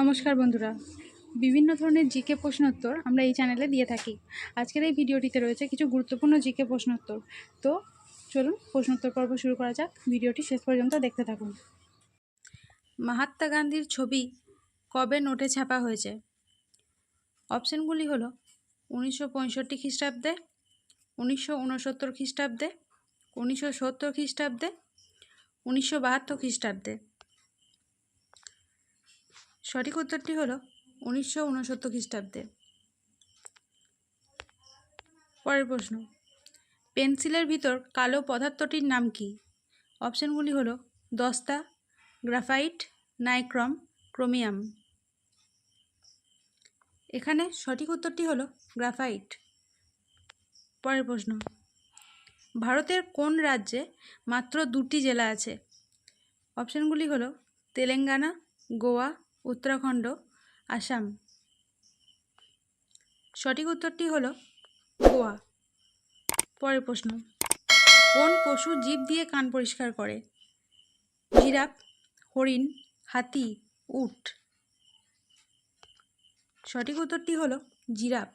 নমস্কার বন্ধুরা। বিভিন্ন ধরনের জিকে প্রশ্নোত্তর আমরা এই চ্যানেলে দিয়ে থাকি। আজকের এই ভিডিওটিতে রয়েছে কিছু গুরুত্বপূর্ণ জিকে প্রশ্নোত্তর। তো চলুন প্রশ্নোত্তর পর্ব শুরু করা যাক। ভিডিওটি শেষ পর্যন্ত দেখতে থাকুন। মহাত্মা গান্ধীর ছবি কবে নোটে ছাপা হয়েছে? অপশনগুলি হলো, উনিশশো পঁয়ষট্টি খ্রিস্টাব্দে, উনিশশো উনসত্তর খ্রিস্টাব্দে, উনিশশো সত্তর খ্রিস্টাব্দে, উনিশশো বাহাত্তর খ্রিস্টাব্দে। সঠিক উত্তরটি হলো উনিশশো উনসত্তর খ্রিস্টাব্দে। পরের প্রশ্ন, পেন্সিলের ভিতর কালো পদার্থটির নাম কি? অপশানগুলি হলো দস্তা, গ্রাফাইট, নাইক্রম, ক্রোমিয়াম। এখানে সঠিক উত্তরটি হলো গ্রাফাইট। পরের প্রশ্ন, ভারতের কোন রাজ্যে মাত্র দুটি জেলা আছে? অপশানগুলি হলো তেলেঙ্গানা, গোয়া উত্তরাখণ্ড, আসাম। সঠিক উত্তরটি হলো গোয়া। পরের প্রশ্ন, কোন পশু জীব দিয়ে কান পরিষ্কার করে? জিরাফ, হরিণ, হাতি, উট। সঠিক উত্তরটি হলো জিরাফ।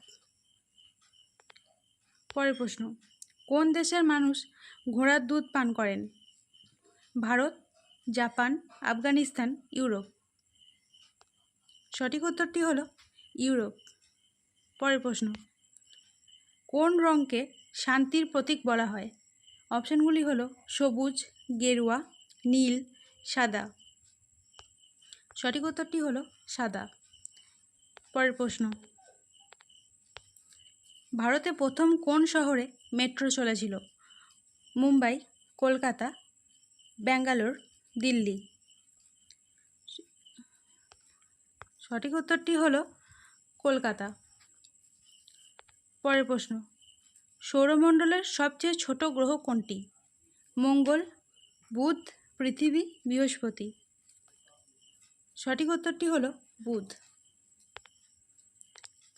পরের প্রশ্ন, কোন দেশের মানুষ ঘোড়ার দুধ পান করেন? Bharat, Japan, Afghanistan, Europe. সঠিক উত্তরটি হলো ইউরোপ। পরের প্রশ্ন, কোন রঙকে শান্তির প্রতীক বলা হয়? অপশনগুলি হলো সবুজ, গেরুয়া, নীল, সাদা। সঠিক উত্তরটি হলো সাদা। পরের প্রশ্ন, ভারতে প্রথম কোন শহরে মেট্রো চলেছিল? মুম্বাই, কলকাতা, ব্যাঙ্গালোর, দিল্লি। সঠিক উত্তরটি হলো কলকাতা। পরের প্রশ্ন, সৌরমণ্ডলের সবচেয়ে ছোট গ্রহ কোনটি? মঙ্গল, বুধ, পৃথিবী, বৃহস্পতি। সঠিক উত্তরটি হলো বুধ।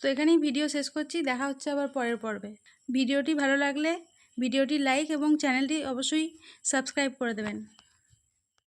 তো এখানেই ভিডিও শেষ করছি, দেখা হচ্ছে আবার পরের পর্বে। ভিডিওটি ভালো লাগলে ভিডিওটি লাইক এবং চ্যানেলটি অবশ্যই সাবস্ক্রাইব করে দেবেন।